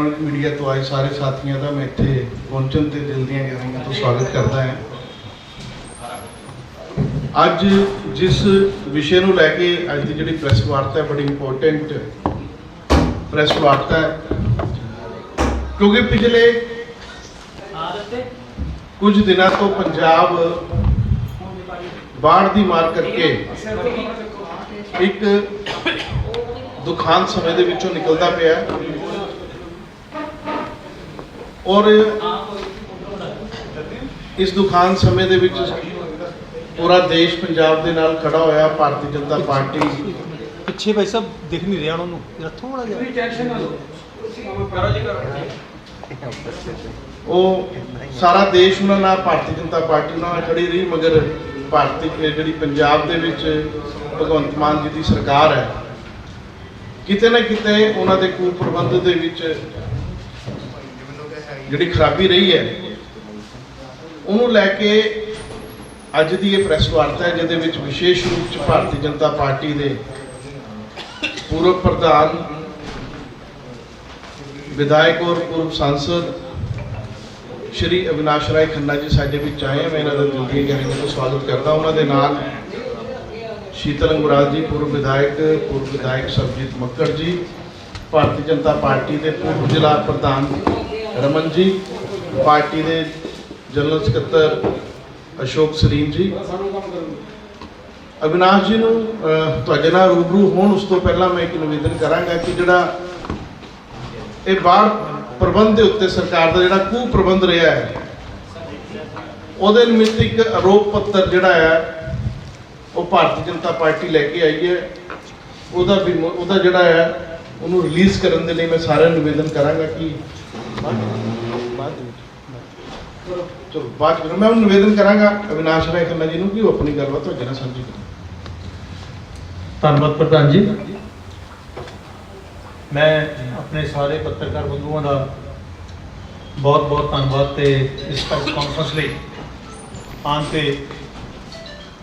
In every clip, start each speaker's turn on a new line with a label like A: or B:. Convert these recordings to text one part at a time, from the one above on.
A: Media electronic media ਤੋਂ ਆਏ ਸਾਰੇ ਸਾਥੀਆਂ ਦਾ ਮੈਂ ਇੱਥੇ ਪਹੁੰਚਣ ਤੇ ਦਿਲ ਦੀਆਂ ਗਹਿਰਾਈਆਂ ਤੋਂ ਸਵਾਗਤ ਕਰਦਾ ਹਾਂ। ਅੱਜ ਜਿਸ ਵਿਸ਼ੇ ਨੂੰ ਲੈ ਕੇ ਅੱਜ ਦੀ ਜਿਹੜੀ ਪ੍ਰੈਸ ਵਾਰਤਾ ਹੈ, ਬੜੀ ਇੰਪੋਰਟੈਂਟ ਪ੍ਰੈਸ ਵਾਰਤਾ ਹੈ। ਕਿਉਂਕਿ ਪਿਛਲੇ ਕੁਝ ਦਿਨਾਂ ਤੋਂ ਪੰਜਾਬ ਬਾੜ ਦੀ ਮਾਰ ਕਰਕੇ ਇੱਕ ਦੁਖਾਂਤ ਸਮੇਂ ਦੇ ਵਿੱਚੋਂ ਨਿਕਲਦਾ ਪਿਆ ਔਰ ਇਸ ਦੁਖਾਂਤ ਸਮੇਂ ਦੇ ਵਿੱਚ ਪੂਰਾ ਦੇਸ਼ ਪੰਜਾਬ ਦੇ ਨਾਲ ਖੜਾ ਹੋਇਆ ਭਾਰਤੀ ਜਨਤਾ ਪਾਰਟੀ।
B: ਪਿੱਛੇ ਭਾਈ ਸਾਹਿਬ ਦਿਖ ਨਹੀਂ ਰਿਹਾ ਉਹਨਾਂ ਨੂੰ। ਜਰਾ ਥੋੜਾ ਜਿਹਾ।
A: ਉਹ ਸਾਰਾ ਦੇਸ਼ ਉਹਨਾਂ ਨਾਲ ਭਾਰਤੀ ਜਨਤਾ ਪਾਰਟੀ ਉਹਨਾਂ ਨਾਲ ਖੜੀ ਰਹੀ ਮਗਰ ਭਾਰਤੀ ਜਿਹੜੀ ਪੰਜਾਬ ਦੇ ਵਿੱਚ ਭਗਵੰਤ ਮਾਨ ਜੀ ਦੀ ਸਰਕਾਰ ਹੈ ਕਿਤੇ ਨਾ ਕਿਤੇ ਉਹਨਾਂ ਦੇ ਕੂ ਪ੍ਰਬੰਧ ਦੇ ਵਿੱਚ ਜਿਹੜੀ ਖਰਾਬੀ ਰਹੀ ਹੈ, ਉਹਨੂੰ ਲੈ ਕੇ ਅੱਜ ਦੀ ਇਹ ਪ੍ਰੈਸ ਵਾਰਤਾ ਹੈ, ਜਿਹਦੇ ਵਿੱਚ ਵਿਸ਼ੇਸ਼ ਰੂਪ ਚ ਭਾਰਤੀ ਜਨਤਾ ਪਾਰਟੀ ਦੇ ਪੂਰਵ ਪ੍ਰਧਾਨ, ਵਿਧਾਇਕ ਔਰ ਪੂਰਵ ਸੰਸਦ ਸ਼੍ਰੀ ਅਵਿਨਾਸ਼ ਰਾਏ ਖੰਨਾ ਜੀ ਸਾਡੇ ਵਿੱਚ ਆਏ ਆ। ਮੈਂ ਇਹਨਾਂ ਦਾ ਦਿਲ ਦੀਆਂ ਗਹਿਰਾਈਆਂ ਤੋਂ ਸਵਾਗਤ ਕਰਦਾ। ਉਹਨਾਂ ਦੇ ਨਾਲ ਸ਼ੀਤਲ ਅੰਗੁਰਾਲ ਜੀ, ਪੂਰਵ ਵਿਧਾਇਕ ਪੂਰਵ ਵਿਧਾਇਕ ਸਰਬਜੀਤ ਮੱਕੜ ਜੀ, ਭਾਰਤੀ ਜਨਤਾ ਪਾਰਟੀ ਦੇ ਪੂਰਵ ਜ਼ਿਲ੍ਹਾ ਪ੍ਰਧਾਨ ਰਮਨ ਜੀ, ਪਾਰਟੀ ਦੇ ਜਨਰਲ ਸਕੱਤਰ ਅਸ਼ੋਕ ਸਰੀਨ ਜੀ। ਅਵਿਨਾਸ਼ ਜੀ ਨੂੰ ਤੁਹਾਡੇ ਨਾਲ ਰੂਬਰੂ ਹੋਣ ਉਸ ਤੋਂ ਪਹਿਲਾਂ ਮੈਂ ਇੱਕ ਨਿਵੇਦਨ ਕਰਾਂਗਾ ਕਿ ਜਿਹੜਾ ਇਹ ਬਾੜ ਪ੍ਰਬੰਧ ਦੇ ਉੱਤੇ ਸਰਕਾਰ ਦਾ ਜਿਹੜਾ ਕੁ ਪ੍ਰਬੰਧ ਰਿਹਾ ਹੈ, ਉਹਦੇ ਨਿਮਿਤ ਇੱਕ ਆਰੋਪ ਪੱਤਰ ਜਿਹੜਾ ਹੈ, ਉਹ ਭਾਰਤੀ ਜਨਤਾ ਪਾਰਟੀ ਲੈ ਕੇ ਆਈ ਹੈ। ਉਹਦਾ ਉਹਦਾ ਜਿਹੜਾ ਹੈ, ਉਹਨੂੰ ਰਿਲੀਜ਼ ਕਰਨ ਦੇ ਲਈ ਮੈਂ ਸਾਰਿਆਂ ਨੂੰ ਨਿਵੇਦਨ ਕਰਾਂਗਾ ਕਿ
B: ਬਾਅਦ ਦੇ ਵਿੱਚ
A: ਚਲੋ ਬਾਅਦ ਚ ਮੈਂ ਉਹਨੂੰ ਨਿਵੇਦਨ ਕਰਾਂਗਾ, ਅਵਿਨਾਸ਼ ਰਾਏ ਖੰਨਾ ਜੀ ਨੂੰ ਕਿ ਉਹ ਆਪਣੀ ਗੱਲਬਾਤ ਤੁਹਾਡੇ ਨਾਲ ਸਾਂਝੀ ਕਰਨ
B: ਧੰਨਵਾਦ ਪ੍ਰਧਾਨ ਜੀ। ਮੈਂ ਆਪਣੇ ਸਾਰੇ ਪੱਤਰਕਾਰ ਬੰਧੂਆਂ ਦਾ ਬਹੁਤ ਬਹੁਤ ਧੰਨਵਾਦ ਤੇ ਇਸ ਪ੍ਰੈਸ ਕਾਨਫਰੰਸ ਲਈ ਆਉਣ ਤੇ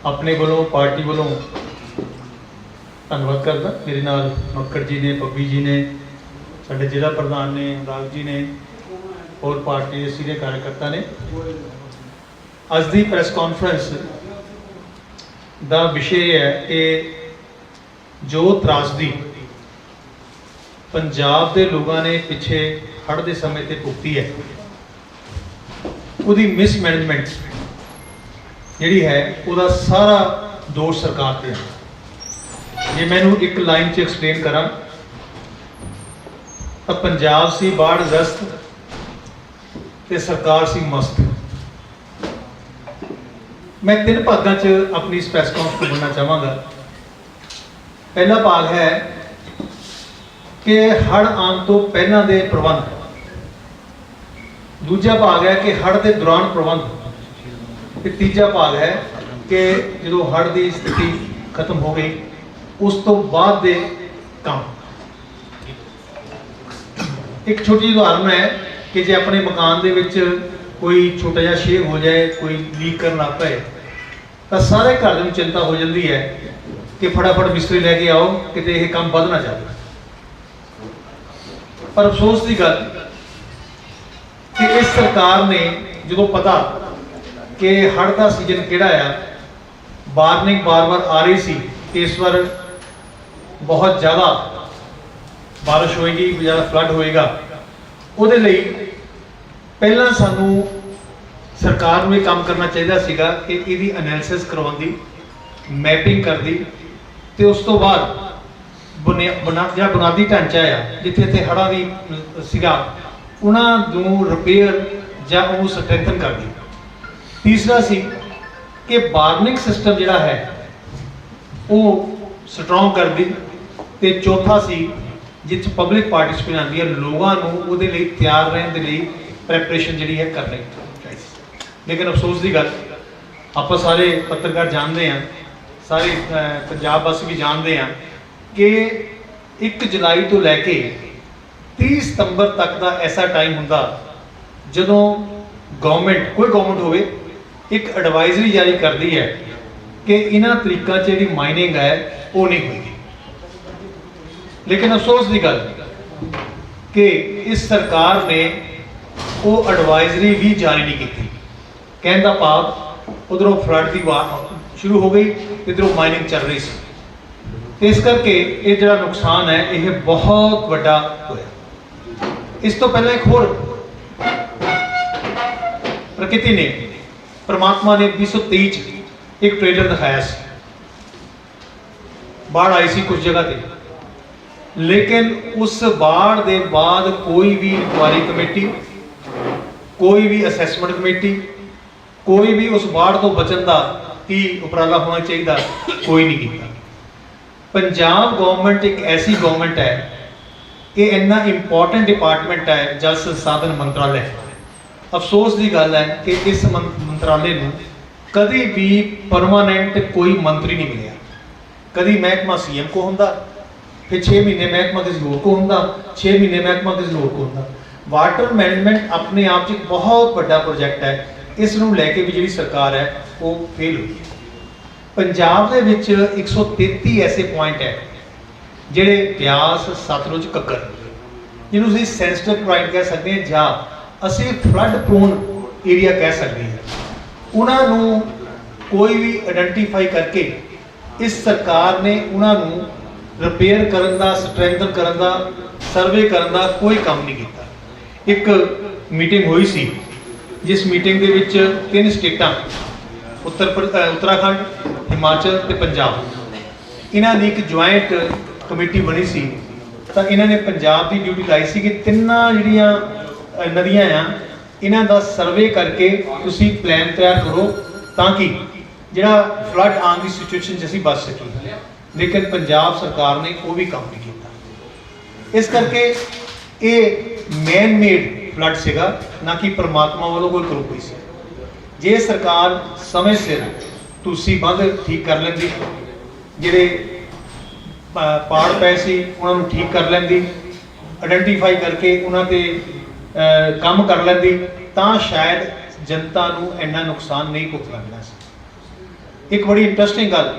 B: ਆਪਣੇ ਵੱਲੋਂ, ਪਾਰਟੀ ਵੱਲੋਂ ਧੰਨਵਾਦ ਕਰਦਾ। ਮੇਰੇ ਨਾਲ ਮੱਕੜ ਜੀ ਨੇ, ਬੱਬੀ ਜੀ ਨੇ ਸਾਡੇ ਜ਼ਿਲ੍ਹਾ ਪ੍ਰਧਾਨ ਨੇ ਰਾਗ ਜੀ ਨੇ, ਹੋਰ ਪਾਰਟੀ ਦੇ ਸੀਨੀਅਰ ਕਾਰਜਕਰਤਾ ਨੇ। ਅੱਜ ਦੀ ਪ੍ਰੈਸ ਕਾਨਫਰੰਸ ਦਾ ਵਿਸ਼ੇ ਹੈ ਕਿ ਜੋ ਤਰਾਸਦੀ ਪੰਜਾਬ ਦੇ ਲੋਕਾਂ ਨੇ ਪਿੱਛੇ ਹੜ੍ਹ ਦੇ ਸਮੇਂ ਤੇ ਭੁਗਤੀ ਹੈ। ਉਹਦੀ ਮਿਸਮੈਨੇਜਮੈਂਟ ਜਿਹੜੀ ਹੈ, ਉਹਦਾ ਸਾਰਾ ਦੋਸ਼ ਸਰਕਾਰ ਤੇ ਹੈ। ਜੇ ਮੈਨੂੰ ਇੱਕ ਲਾਈਨ 'ਚ ਐਕਸਪਲੇਨ ਕਰਾਂ ਤਾਂ ਪੰਜਾਬ ਸੀ ਬਾੜ ਗ੍ਰਸਤ ਤੇ ਸਰਕਾਰ ਸੀ ਮਸਤ। ਮੈਂ ਤਿੰਨ ਭਾਗਾਂ 'ਚ ਆਪਣੀ ਇਸ ਪ੍ਰੈਸ ਕਾਨਫਰੰਸ ਨੂੰ ਚਾਹਾਂਗਾ। ਪਹਿਲਾ ਭਾਗ ਹੈ ਕਿ ਹੜ੍ਹ ਆਉਣ ਤੋਂ ਪਹਿਲਾਂ ਦੇ ਪ੍ਰਬੰਧ। ਦੂਜਾ ਭਾਗ ਹੈ ਕਿ ਹੜ੍ਹ ਦੇ ਦੌਰਾਨ ਪ੍ਰਬੰਧ। ਤੇ ਤੀਜਾ ਭਾਗ ਹੈ ਕਿ ਜਦੋਂ ਹੜ੍ਹ ਦੀ ਸਥਿਤੀ ਖਤਮ ਹੋ ਗਈ, ਉਸ ਤੋਂ ਬਾਅਦ ਦੇ ਕੰਮ। ਇੱਕ ਛੋਟੀ ਜਿਹੀ ਉਦਾਹਰਨ ਹੈ ਕਿ ਜੇ ਆਪਣੇ ਮਕਾਨ ਦੇ ਵਿੱਚ ਕੋਈ ਛੋਟਾ ਜਿਹਾ ਛੇਦ ਹੋ ਜਾਏ, ਕੋਈ ਲੀਕ ਕਰਨ ਲੱਗ ਪਏ, ਤਾਂ ਸਾਰੇ ਘਰ ਨੂੰ ਚਿੰਤਾ ਹੋ ਜਾਂਦੀ ਹੈ ਕਿ ਫਟਾਫਟ ਮਿਸਤਰੀ ਲੈ ਕੇ ਆਓ, ਕਿਤੇ ਇਹ ਕੰਮ ਵੱਧ ਨਾ ਜਾਵੇ। ਪਰ ਅਫਸੋਸ ਦੀ ਗੱਲ ਕਿ ਇਸ ਸਰਕਾਰ ਨੇ ਜਦੋਂ ਪਤਾ ਕਿ ਹੜ੍ਹ ਦਾ ਸੀਜ਼ਨ ਕਿਹੜਾ ਆ, ਵਾਰਨਿੰਗ ਬਾਰ-ਬਾਰ ਆ ਰਹੀ ਸੀ, ਇਸ ਵਾਰ ਬਹੁਤ ਜ਼ਿਆਦਾ ਬਾਰਿਸ਼ ਹੋਏਗੀ ਜ਼ਿਆਦਾ ਫਲੱਡ ਹੋਏਗਾ, ਉਹਦੇ ਲਈ ਪਹਿਲਾਂ ਸਾਨੂੰ ਸਰਕਾਰ ਨੂੰ ਇਹ ਕੰਮ ਕਰਨਾ ਚਾਹੀਦਾ ਸੀਗਾ ਕਿ ਇਹਦੀ ਐਨਾਲਿਸਿਸ ਕਰਵਾਉਂਦੀ ਮੈਪਿੰਗ ਕਰਦੀ ਤੇ ਉਸ ਤੋਂ ਬਾਅਦ ਬੁਨਿਆ- ਬੁਨਾ- ਜਿਹੜਾ ਬੁਨਿਆਦੀ ਢਾਂਚਾ ਆ, ਜਿੱਥੇ ਇੱਥੇ ਹੜ੍ਹਾਂ ਦੀ ਸੀਗਾ, ਉਹਨਾਂ ਨੂੰ ਰਿਪੇਅਰ ਜਾਂ ਉਹਨੂੰ ਸਟਰੈਂਥਨ ਕਰਦੀ ਤੀਸਰਾ ਸੀ ਕਿ ਬਾਰਨਿੰਗ ਸਿਸਟਮ ਜਿਹੜਾ ਹੈ, ਉਹ ਸਟਰੋਂਗ ਕਰਦੀ ਤੇ ਚੌਥਾ ਸੀ ਜਿੱਥੇ ਪਬਲਿਕ ਪਾਰਟਿਸਿਪੇਸ਼ਨ ਆਉਂਦੀ ਹੈ ਲੋਕਾਂ ਨੂੰ ਉਹਦੇ ਲਈ ਤਿਆਰ ਰਹਿਣ ਦੇ ਲਈ ਪ੍ਰੈਪਰੇਸ਼ਨ ਜਿਹੜੀ ਹੈ ਕਰਨੀ ਚਾਹੀਦੀ ਲੇਕਿਨ ਅਫਸੋਸ ਦੀ ਗੱਲ, ਆਪਾਂ ਸਾਰੇ ਪੱਤਰਕਾਰ ਜਾਣਦੇ ਆ ਸਾਰੇ ਪੰਜਾਬ ਵਾਸੀ ਵੀ ਜਾਣਦੇ ਆ ਕਿ 1 ਜੁਲਾਈ ਤੋਂ ਲੈ ਕੇ 30 ਸਤੰਬਰ ਤੱਕ ਦਾ ਐਸਾ ਟਾਈਮ ਹੁੰਦਾ ਜਦੋਂ ਗਵਰਨਮੈਂਟ ਕੋਈ ਗਵਰਨਮੈਂਟ ਹੋਵੇ, ਇੱਕ ਐਡਵਾਈਜ਼ਰੀ ਜਾਰੀ ਕਰਦੀ ਹੈ ਕਿ ਇਹਨਾਂ ਤਰੀਕਾਂ 'ਚ ਜਿਹੜੀ ਮਾਈਨਿੰਗ ਹੈ ਉਹ ਨਹੀਂ ਹੋਈ ਲੇਕਿਨ ਅਫਸੋਸ ਦੀ ਗੱਲ ਕਿ ਇਸ ਸਰਕਾਰ ਨੇ ਉਹ ਐਡਵਾਈਜ਼ਰੀ ਵੀ ਜਾਰੀ ਨਹੀਂ ਕੀਤੀ। ਕਹਿਣ ਦਾ ਭਾਵ ਉਧਰੋਂ ਫਲੱਡ ਦੀ ਵਾਰ ਸ਼ੁਰੂ ਹੋ ਗਈ, ਇਧਰੋਂ ਮਾਈਨਿੰਗ ਚੱਲ ਰਹੀ ਸੀ। ਇਸ ਕਰਕੇ ਇਹ ਜਿਹੜਾ ਨੁਕਸਾਨ ਹੈ, ਇਹ ਬਹੁਤ ਵੱਡਾ ਹੋਇਆ। ਇਸ ਤੋਂ ਪਹਿਲਾਂ ਇੱਕ ਹੋਰ ਪ੍ਰਕਿਰਤੀ ਨੇ, ਪਰਮਾਤਮਾ ਨੇ 2023 ਚ ਇੱਕ ਟ੍ਰੇਲਰ ਦਿਖਾਇਆ ਸੀ। ਬਾੜ ਆਈ ਸੀ ਕੁਝ ਜਗ੍ਹਾ ਤੇ। ਲੇਕਿਨ ਉਸ ਬਾੜ ਦੇ ਬਾਅਦ ਕੋਈ ਵੀ ਇਨਕੁਆਰੀ ਕਮੇਟੀ, ਕੋਈ ਵੀ ਅਸੈਸਮੈਂਟ ਕਮੇਟੀ, ਕੋਈ ਵੀ ਉਸ ਬਾੜ ਤੋਂ ਬਚਣ ਦਾ ਕੀ ਉਪਰਾਲਾ ਹੋਣਾ ਚਾਹੀਦਾ, ਕੋਈ ਨਹੀਂ ਕੀਤਾ। ਪੰਜਾਬ ਗਵਰਨਮੈਂਟ ਇੱਕ ਐਸੀ ਗਵਰਨਮੈਂਟ ਹੈ ਇਹ ਇੰਨਾ ਇੰਪੋਰਟੈਂਟ ਡਿਪਾਰਟਮੈਂਟ ਹੈ ਜਲ ਸੰਸਾਧਨ ਮੰਤਰਾਲੇ। ਅਫਸੋਸ ਦੀ ਗੱਲ ਹੈ ਕਿ ਇਸ ਮੰ- ਮੰਤਰਾਲੇ ਨੂੰ ਕਦੀ ਵੀ ਪਰਮਾਨੈਂਟ ਕੋਈ ਮੰਤਰੀ ਨਹੀਂ ਮਿਲਿਆ। ਕਦੀ ਮਹਿਕਮਾ ਸੀਐਮ ਕੋ ਹੁੰਦਾ ਫਿਰ 6 ਮਹੀਨੇ ਮਹਿਕਮਾ ਕਿਸੇ ਜ਼ਰੂਰ ਕੋ ਹੁੰਦਾ 6 ਮਹੀਨੇ ਮਹਿਕਮਾ ਕਿਸੇ ਜ਼ਰੂਰ ਕੋ ਹੁੰਦਾ। ਵਾਟਰ ਮੈਨੇਜਮੈਂਟ ਆਪਣੇ ਆਪ 'ਚ ਇੱਕ ਬਹੁਤ ਵੱਡਾ ਪ੍ਰੋਜੈਕਟ ਹੈ। ਇਸ ਨੂੰ ਲੈ ਕੇ ਵੀ ਜਿਹੜੀ ਸਰਕਾਰ ਹੈ, ਉਹ ਫੇਲ ਹੋਈ ਹੈ। ਪੰਜਾਬ ਦੇ ਵਿੱਚ 133 ਐਸੇ ਪੁਆਇੰਟ ਹੈ, ਜਿਹੜੇ ਬਿਆਸ ਸਤਲੁਜ ਕੱਕਰ ਜਿਹਨੂੰ ਅਸੀਂ ਸੈਂਸਿਟਿਵ ਪੁਆਇੰਟ ਕਹਿ ਸਕਦੇ ਹਾਂ, ਜਾਂ ਅਸੀਂ ਫਲੱਡ ਪ੍ਰੋਨ ਏਰੀਆ ਕਹਿ ਸਕਦੇ ਹਾਂ। ਉਹਨਾਂ ਨੂੰ ਕੋਈ ਵੀ ਆਇਡੈਂਟੀਫਾਈ ਕਰਕੇ ਇਸ ਸਰਕਾਰ ਨੇ ਉਹਨਾਂ ਨੂੰ ਰਿਪੇਅਰ ਕਰਨ ਦਾ ਸਟਰੈਂਥਨ ਕਰਨ ਦਾ ਸਰਵੇ ਕਰਨ ਦਾ ਕੋਈ ਕੰਮ ਨਹੀਂ ਕੀਤਾ। ਇੱਕ ਮੀਟਿੰਗ ਹੋਈ ਸੀ, ਜਿਸ ਮੀਟਿੰਗ ਦੇ ਵਿੱਚ ਤਿੰਨ ਸਟੇਟਾਂ, ਉੱਤਰ ਉੱਤਰਾਖੰਡ, ਹਿਮਾਚਲ ਤੇ ਪੰਜਾਬ। ਇਹਨਾਂ ਦੀ ਇੱਕ ਜੁਆਇੰਟ ਕਮੇਟੀ ਬਣੀ ਸੀ। ਤਾਂ ਇਹਨਾਂ ਨੇ ਪੰਜਾਬ ਦੀ ਡਿਊਟੀ ਲਾਈ ਸੀ ਕਿ ਤਿੰਨਾਂ ਜਿਹੜੀਆਂ ਨਦੀਆਂ ਆ, ਇਹਨਾਂ ਦਾ ਸਰਵੇ ਕਰਕੇ ਤੁਸੀਂ ਪਲਾਨ ਤਿਆਰ ਕਰੋ ਤਾਂ ਕਿ ਜਿਹੜਾ ਫਲੱਡ ਆਉਣ ਦੀ ਸਿਚੁਏਸ਼ਨ 'ਚ ਅਸੀਂ ਬਚ ਸਕੀਏ। ਲੇਕਿਨ ਪੰਜਾਬ ਸਰਕਾਰ ਨੇ ਉਹ ਵੀ ਕੰਮ ਨਹੀਂ ਕੀਤਾ। ਇਸ ਕਰਕੇ ਇਹ ਮੈਨ ਮੇਡ ਫਲੱਡ ਸੀਗਾ, ਨਾ ਕਿ ਪ੍ਰਮਾਤਮਾ ਵੱਲੋਂ ਕੋਈ ਕਰੋਪੀ ਸੀ। ਜੇ ਸਰਕਾਰ ਸਮੇਂ ਸਿਰ ਤੁਸੀਂ ਬੰਦ ਠੀਕ ਕਰ ਲੈਂਦੀ, ਜਿਹੜੇ ਪਾੜ ਪਏ ਸੀ, ਉਹਨਾਂ ਨੂੰ ਠੀਕ ਕਰ ਲੈਂਦੀ ਆਇਡੈਂਟੀਫਾਈ ਕਰਕੇ ਉਹਨਾਂ ਤੇ ਕੰਮ ਕਰ ਲੈਂਦੀ, ਤਾਂ ਸ਼ਾਇਦ ਜਨਤਾ ਨੂੰ ਇੰਨਾ ਨੁਕਸਾਨ ਨਹੀਂ ਭੁਗਤਣਾ ਪੈਣਾ ਸੀ। ਇੱਕ ਬੜੀ ਇੰਟਰਸਟਿੰਗ ਗੱਲ